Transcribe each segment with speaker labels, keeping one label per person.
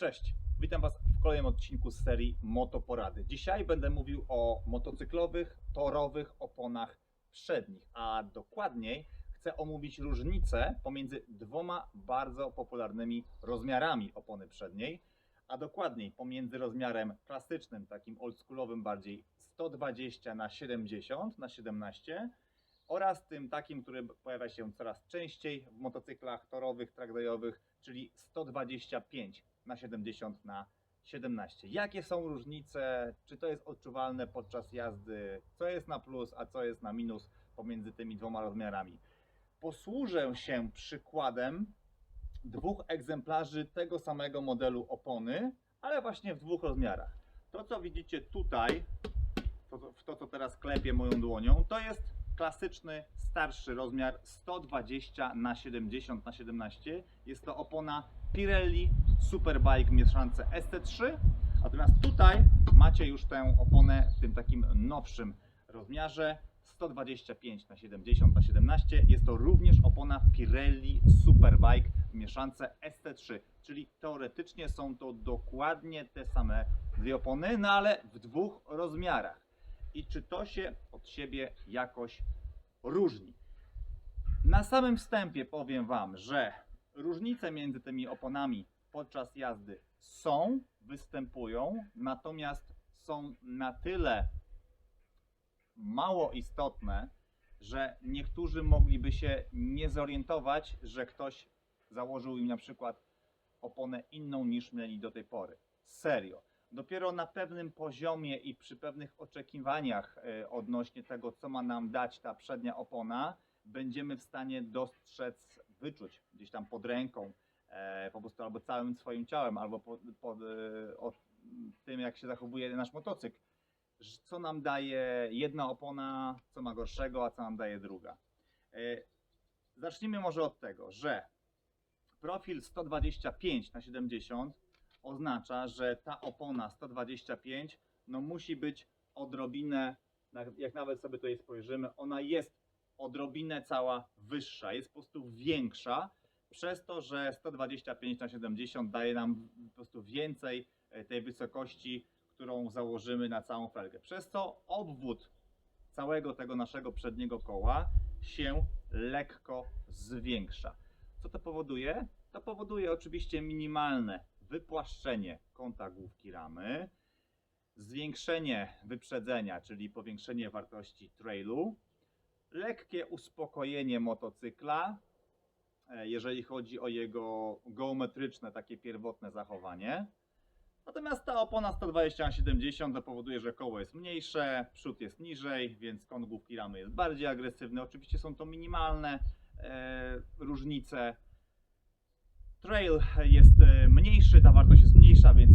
Speaker 1: Cześć, witam Was w kolejnym odcinku z serii Motoporady. Dzisiaj będę mówił o motocyklowych, torowych oponach przednich, a dokładniej chcę omówić różnicę pomiędzy dwoma bardzo popularnymi rozmiarami opony przedniej, a dokładniej pomiędzy rozmiarem klasycznym, takim oldschoolowym bardziej 120 na 70 na 17 oraz tym takim, który pojawia się coraz częściej w motocyklach torowych, trackdayowych, czyli 125 na 70 na 17. Jakie są różnice? Czy to jest odczuwalne podczas jazdy? Co jest na plus, a co jest na minus pomiędzy tymi dwoma rozmiarami? Posłużę się przykładem dwóch egzemplarzy tego samego modelu opony, ale właśnie w dwóch rozmiarach. To, co widzicie tutaj, to, to, co teraz klepię moją dłonią, to jest klasyczny, starszy rozmiar 120 na 70 na 17. Jest to opona Pirelli Superbike mieszance ST3. Natomiast tutaj macie już tę oponę w tym takim nowszym rozmiarze 125 na 70 na 17. Jest to również opona Pirelli Superbike mieszance ST3, czyli teoretycznie są to dokładnie te same dwie opony, no ale w dwóch rozmiarach. I czy to się od siebie jakoś różni? Na samym wstępie powiem Wam, że różnice między tymi oponami podczas jazdy są, występują, natomiast są na tyle mało istotne, że niektórzy mogliby się nie zorientować, że ktoś założył im na przykład oponę inną niż mieli do tej pory. Serio. Dopiero na pewnym poziomie i przy pewnych oczekiwaniach e, odnośnie tego, co ma nam dać ta przednia opona, będziemy w stanie dostrzec, wyczuć gdzieś tam pod ręką, e, po prostu albo całym swoim ciałem, albo pod, pod, e, od tym, jak się zachowuje nasz motocykl, co nam daje jedna opona, co ma gorszego, a co nam daje druga. E, Zacznijmy może od tego, że profil 125 na 70 oznacza, że ta opona 125 no musi być odrobinę, jak nawet sobie tutaj spojrzymy, ona jest odrobinę cała wyższa, jest po prostu większa, przez to, że 125 na 70 daje nam po prostu więcej e, tej wysokości, którą założymy na całą felgę. Przez co obwód całego tego naszego przedniego koła się lekko zwiększa. Co to powoduje? To powoduje oczywiście minimalne wypłaszczenie kąta główki ramy, zwiększenie wyprzedzenia, czyli powiększenie wartości trailu, lekkie uspokojenie motocykla, e, jeżeli chodzi o jego geometryczne, takie pierwotne zachowanie. Natomiast ta opona 120 na 70 to powoduje, że koło jest mniejsze, przód jest niżej, więc kąt główki ramy jest bardziej agresywny. Oczywiście są to minimalne e, różnice. Trail jest e, mniejszy, ta wartość jest mniejsza, więc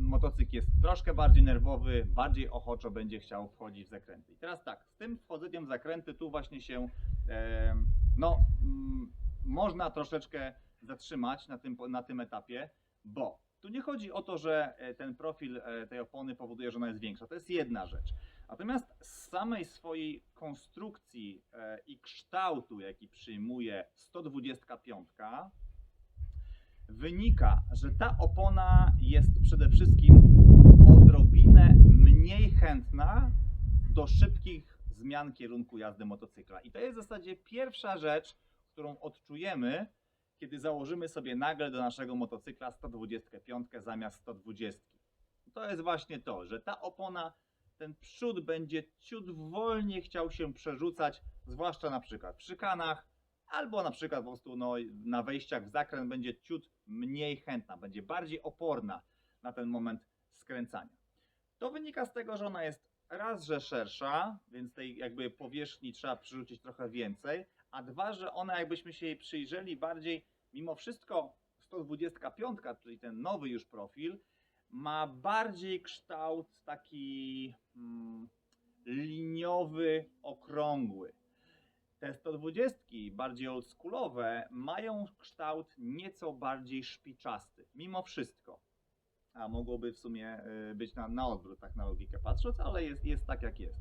Speaker 1: motocykl jest troszkę bardziej nerwowy, bardziej ochoczo będzie chciał wchodzić w zakręty. I teraz tak, z tym wchodzeniem w zakręty tu właśnie się e, no, mm, można troszeczkę zatrzymać na tym, na tym etapie, bo tu nie chodzi o to, że e, ten profil tej opony powoduje, że ona jest większa. To jest jedna rzecz. Natomiast z samej swojej konstrukcji i kształtu, jaki przyjmuje 125, wynika, że ta opona jest przede wszystkim odrobinę mniej chętna do szybkich zmian kierunku jazdy motocykla. I to jest w zasadzie pierwsza rzecz, którą odczujemy, kiedy założymy sobie nagle do naszego motocykla 125 zamiast 120. To jest właśnie to, że ta opona, ten przód będzie ciut wolniej chciał się przerzucać, zwłaszcza na przykład przy kanach, albo na przykład po prostu no, na wejściach w zakręt będzie ciut mniej chętna, będzie bardziej oporna na ten moment skręcania. To wynika z tego, że ona jest raz, że szersza, więc tej jakby powierzchni trzeba przerzucić trochę więcej, a dwa, że ona jakbyśmy się jej przyjrzeli bardziej, mimo wszystko 125, czyli ten nowy już profil, ma bardziej kształt taki mm, liniowy, okrągły. Te 120, bardziej oldschoolowe, mają kształt nieco bardziej szpiczasty, mimo wszystko. A mogłoby w sumie y, być na, na odwrót, tak na logikę patrząc, ale jest, jest tak jak jest.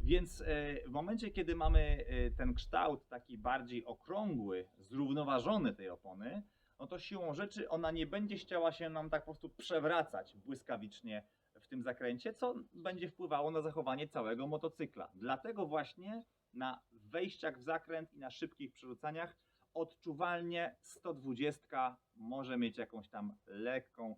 Speaker 1: Więc e, w momencie, kiedy mamy e, ten kształt taki bardziej okrągły, zrównoważony tej opony, no to siłą rzeczy ona nie będzie chciała się nam tak po prostu przewracać błyskawicznie w tym zakręcie, co będzie wpływało na zachowanie całego motocykla. Dlatego właśnie na wejściach w zakręt i na szybkich przerzucaniach odczuwalnie 120 może mieć jakąś tam lekką,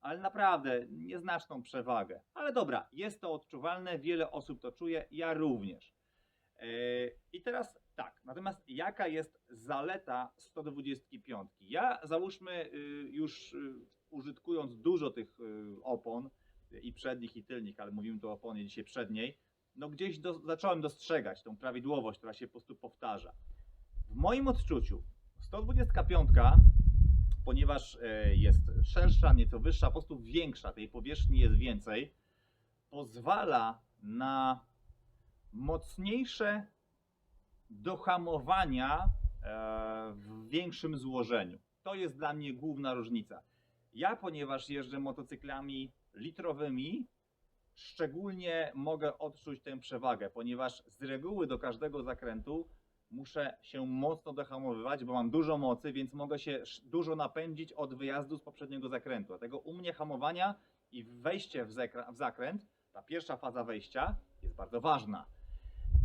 Speaker 1: ale naprawdę nieznaczną przewagę. Ale dobra, jest to odczuwalne, wiele osób to czuje, ja również. Yy, I teraz tak, natomiast jaka jest zaleta 125? Ja załóżmy yy, już yy, użytkując dużo tych yy, opon i przednich i tylnych, ale mówimy tu o oponie dzisiaj przedniej, no gdzieś do, zacząłem dostrzegać tą prawidłowość, która się po prostu powtarza. W moim odczuciu 125, ponieważ e, jest szersza, nieco wyższa, po prostu większa, tej powierzchni jest więcej, pozwala na mocniejsze dohamowania e, w większym złożeniu. To jest dla mnie główna różnica. Ja, ponieważ jeżdżę motocyklami litrowymi, szczególnie mogę odczuć tę przewagę, ponieważ z reguły do każdego zakrętu muszę się mocno dohamowywać, bo mam dużo mocy, więc mogę się dużo napędzić od wyjazdu z poprzedniego zakrętu. Dlatego u mnie hamowania i wejście w, w zakręt, ta pierwsza faza wejścia jest bardzo ważna.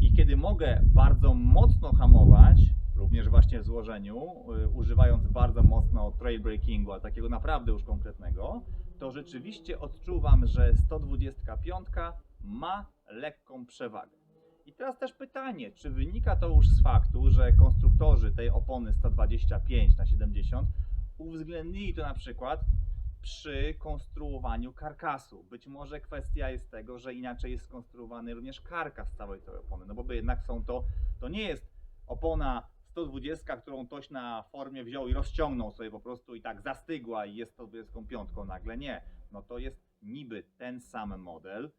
Speaker 1: I kiedy mogę bardzo mocno hamować, również właśnie w złożeniu, y, używając bardzo mocno trail breakingu, ale takiego naprawdę już konkretnego, to rzeczywiście odczuwam, że 125 ma lekką przewagę. I teraz też pytanie, czy wynika to już z faktu, że konstruktorzy tej opony 125 na 70 uwzględnili to na przykład przy konstruowaniu karkasu. Być może kwestia jest tego, że inaczej jest skonstruowany również karkas całej tej opony, no bo jednak są to, to nie jest opona 120, którą ktoś na formie wziął i rozciągnął sobie po prostu i tak zastygła i jest 125 nagle. Nie, no to jest niby ten sam model,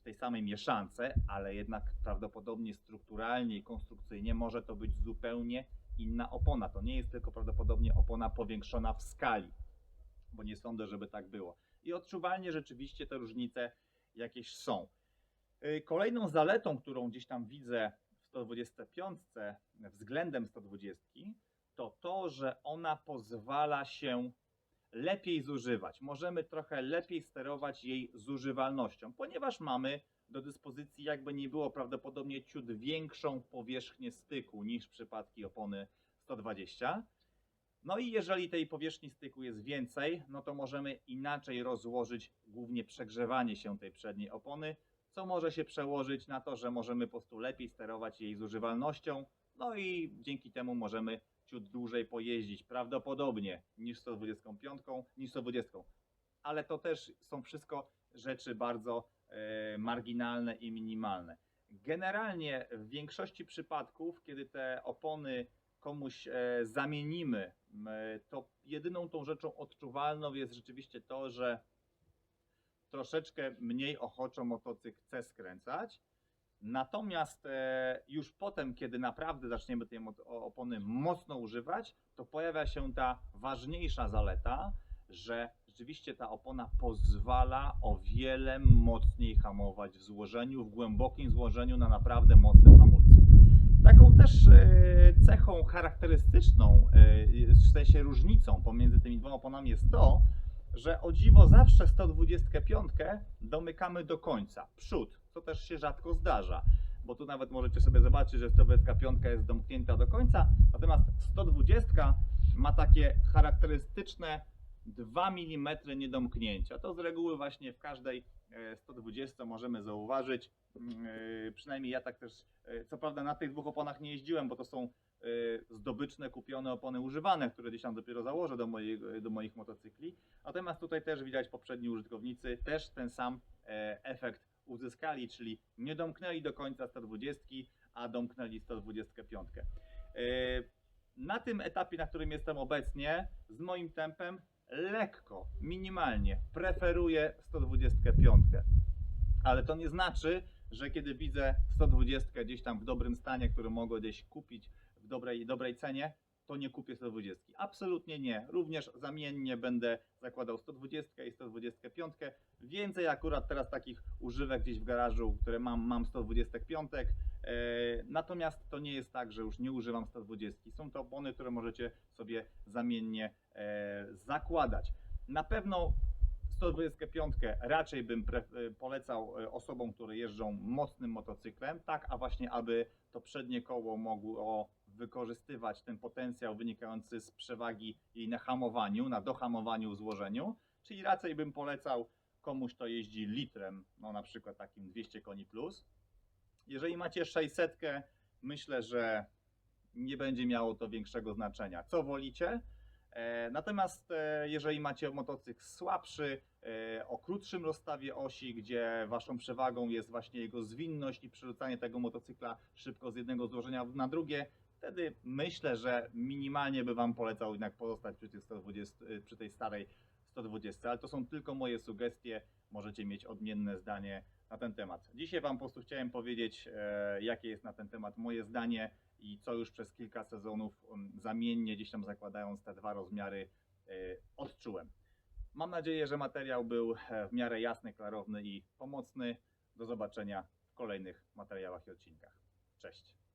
Speaker 1: w tej samej mieszance, ale jednak prawdopodobnie strukturalnie i konstrukcyjnie może to być zupełnie inna opona. To nie jest tylko prawdopodobnie opona powiększona w skali, bo nie sądzę, żeby tak było. I odczuwalnie rzeczywiście te różnice jakieś są. Yy, Kolejną zaletą, którą gdzieś tam widzę 125 względem 120, to to, że ona pozwala się lepiej zużywać. Możemy trochę lepiej sterować jej zużywalnością, ponieważ mamy do dyspozycji, jakby nie było, prawdopodobnie ciut większą powierzchnię styku niż w przypadku opony 120. No i jeżeli tej powierzchni styku jest więcej, no to możemy inaczej rozłożyć głównie przegrzewanie się tej przedniej opony, co może się przełożyć na to, że możemy po prostu lepiej sterować jej zużywalnością, no i dzięki temu możemy ciut dłużej pojeździć, prawdopodobnie niż 125, niż 120. Ale to też są wszystko rzeczy bardzo e, marginalne i minimalne. Generalnie w większości przypadków, kiedy te opony komuś e, zamienimy, to jedyną tą rzeczą odczuwalną jest rzeczywiście to, że troszeczkę mniej ochoczo motocykl chce skręcać. Natomiast e, już potem, kiedy naprawdę zaczniemy tej opony mocno używać, to pojawia się ta ważniejsza zaleta, że rzeczywiście ta opona pozwala o wiele mocniej hamować w złożeniu, w głębokim złożeniu na naprawdę mocnym hamulcu. Taką też e, cechą charakterystyczną, e, w sensie różnicą pomiędzy tymi dwoma oponami jest to, że o dziwo zawsze 125 domykamy do końca, przód, co też się rzadko zdarza, bo tu nawet możecie sobie zobaczyć, że 125 jest domknięta do końca, natomiast 120 ma takie charakterystyczne 2 mm niedomknięcia. To z reguły właśnie w każdej 120 możemy zauważyć, mm, e, przynajmniej ja tak też, e, co prawda na tych dwóch oponach nie jeździłem, bo to są e, zdobyczne, kupione opony używane, które gdzieś tam dopiero założę do, mojej, do moich motocykli. Natomiast tutaj też widać poprzedni użytkownicy też ten sam efekt uzyskali, czyli nie domknęli do końca 120, a domknęli 125. E, na tym etapie, na którym jestem obecnie, z moim tempem lekko, minimalnie preferuję 125. Ale to nie znaczy, że kiedy widzę 120 gdzieś tam w dobrym stanie, który mogę gdzieś kupić w dobrej, dobrej cenie, to nie kupię 120. Absolutnie nie. Również zamiennie będę zakładał 120 i 125. Więcej akurat teraz takich używek gdzieś w garażu, które mam, mam 125. E, natomiast to nie jest tak, że już nie używam 120. Są to opony, które możecie sobie zamiennie e, zakładać. Na pewno 125 raczej bym e, polecał osobom, które jeżdżą mocnym motocyklem, tak a właśnie aby to przednie koło mogło wykorzystywać ten potencjał wynikający z przewagi jej na hamowaniu, na dohamowaniu, złożeniu, czyli raczej bym polecał komuś, kto jeździ litrem, no na przykład takim 200 koni plus. Jeżeli macie 600, myślę, że nie będzie miało to większego znaczenia. Co wolicie? E, Natomiast e, jeżeli macie motocykl słabszy, e, o krótszym rozstawie osi, gdzie waszą przewagą jest właśnie jego zwinność i przerzucanie tego motocykla szybko z jednego złożenia na drugie, wtedy myślę, że minimalnie by wam polecał jednak pozostać przy, tych 120, e, przy tej starej 120, ale to są tylko moje sugestie, możecie mieć odmienne zdanie na ten temat. Dzisiaj wam po prostu chciałem powiedzieć, e, jakie jest na ten temat moje zdanie i co już przez kilka sezonów um, zamiennie gdzieś tam zakładając te dwa rozmiary e, odczułem. Mam nadzieję, że materiał był e, w miarę jasny, klarowny i pomocny. Do zobaczenia w kolejnych materiałach i odcinkach. Cześć.